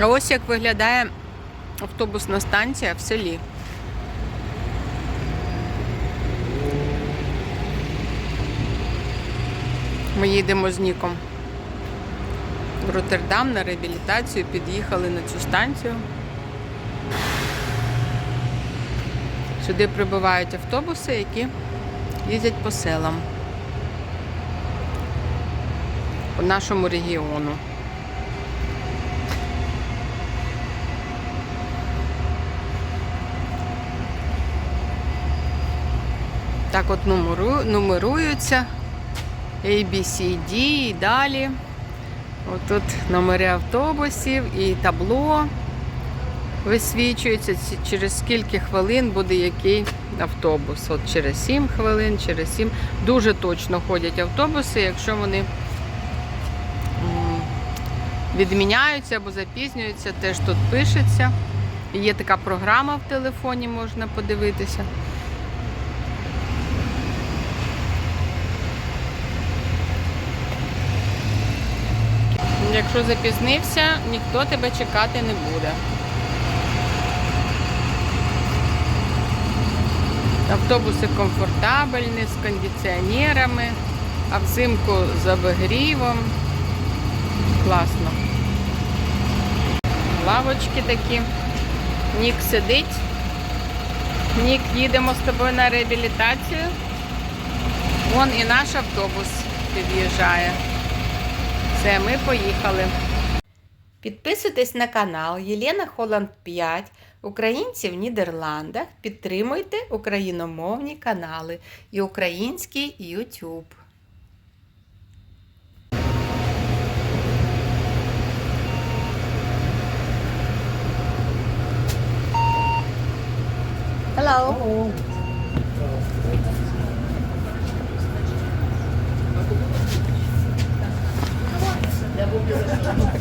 А ось як виглядає автобусна станція в селі. Ми їдемо з Ніком в Роттердам на реабілітацію, під'їхали на цю станцію. Сюди прибувають автобуси, які їздять по селам по нашому регіону. Так от нумеру- нумеруються A, B, C, D і далі. Отут номери автобусів і табло висвічується, через скільки хвилин буде який автобус. От через 7 хвилин, через 7. Дуже точно ходять автобуси, якщо вони відміняються або запізнюються, теж тут пишеться. Є така програма в телефоні, можна подивитися. Якщо запізнився, ніхто тебе чекати не буде. Автобуси комфортабельні, з кондиціонерами, а взимку з обігрівом. Класно. Лавочки такі. Нік сидить. Нік, їдемо з тобою на реабілітацію. Вон і наш автобус під'їжджає. Все, ми поїхали. Підписуйтесь на канал Єлена Холланд 5. Українці в Нідерландах. Підтримуйте україномовні канали і український YouTube. Hello.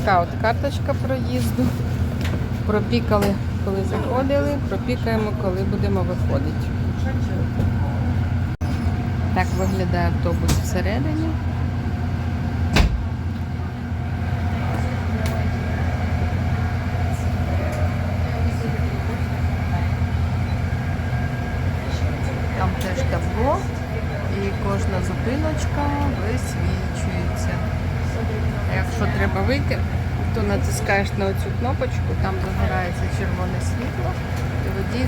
Така от карточка проїзду. Пропікали, коли заходили, пропікаємо, коли будемо виходити. Так виглядає автобус всередині. Там теж табло і кожна зупиночка висвічується. А Якщо треба вийти, то натискаєш на оцю кнопочку, там загорається червоне світло, і водій